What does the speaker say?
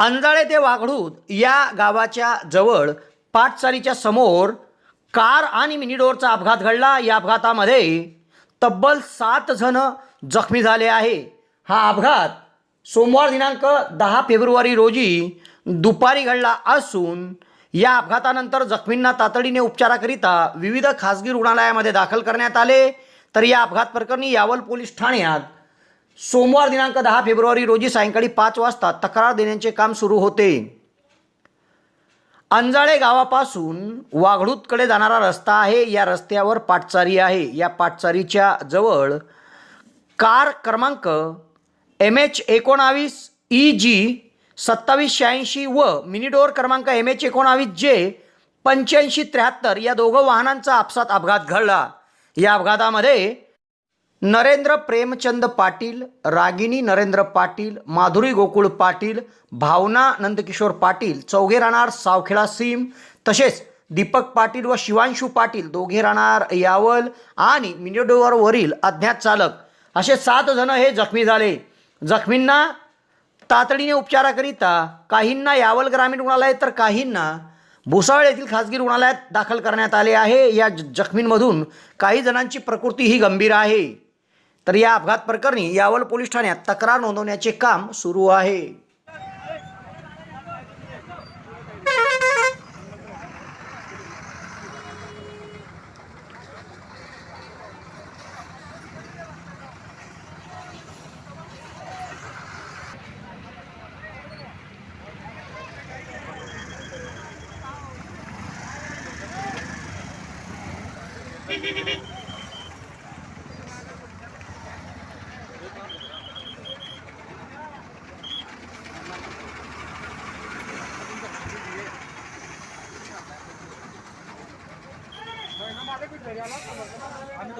अंजाळे ते वाघडूद या गावाच्या जवळ पाटचालीच्या समोर कार आणि मिनीडोरचा अपघात घडला. या अपघातामध्ये तब्बल सात जण जखमी झाले आहे. हा अपघात सोमवार दिनांक दहा फेब्रुवारी रोजी दुपारी घडला असून या अपघातानंतर जखमींना तातडीने उपचाराकरिता विविध खासगी रुग्णालयामध्ये दाखल करण्यात आले. तर या अपघात प्रकरणी यावल पोलीस ठाण्यात सोमवार दिनांक दहा फेब्रुवारी रोजी सायंकाळी पाच वाजता तक्रार देण्याचे काम सुरू होते. अंजाळे गावापासून वाघडूतकडे जाणारा रस्ता आहे. या रस्त्यावर पाटचारी आहे. या पाटचारीच्या जवळ कार क्रमांक एम एच एकोणावीस ई जी सत्तावीस शहाऐंशी व मिनिडोअर क्रमांक एम एच एकोणावीस जे पंच्याऐंशी त्र्याहत्तर या दोघं वाहनांचा आपसात अपघात घडला. या अपघातामध्ये नरेंद्र प्रेमचंद पाटील रागिनी नरेंद्र पाटील माधुरी गोकुळ पाटील भावना नंदकिशोर पाटील चौघे राहणार सावखेडा सीम तसेच दीपक पाटील व शिवांशू पाटील दोघे राहणार यावल आणि मिनिडोवरवरील अज्ञात चालक. असे सात जण हे जखमी झाले. जखमींना तातडीने उपचाराकरिता काहींना यावल ग्रामीण रुग्णालय तर काहींना भुसावळ येथील खासगी रुग्णालयात दाखल करण्यात आले आहे. या ज- जखमींमधून काही जणांची प्रकृती ही गंभीर आहे. तर या अपघात प्रकरणी यावल पोलीस ठाण्यात तक्रार नोंदवण्याचे काम सुरू आहे. आम्ही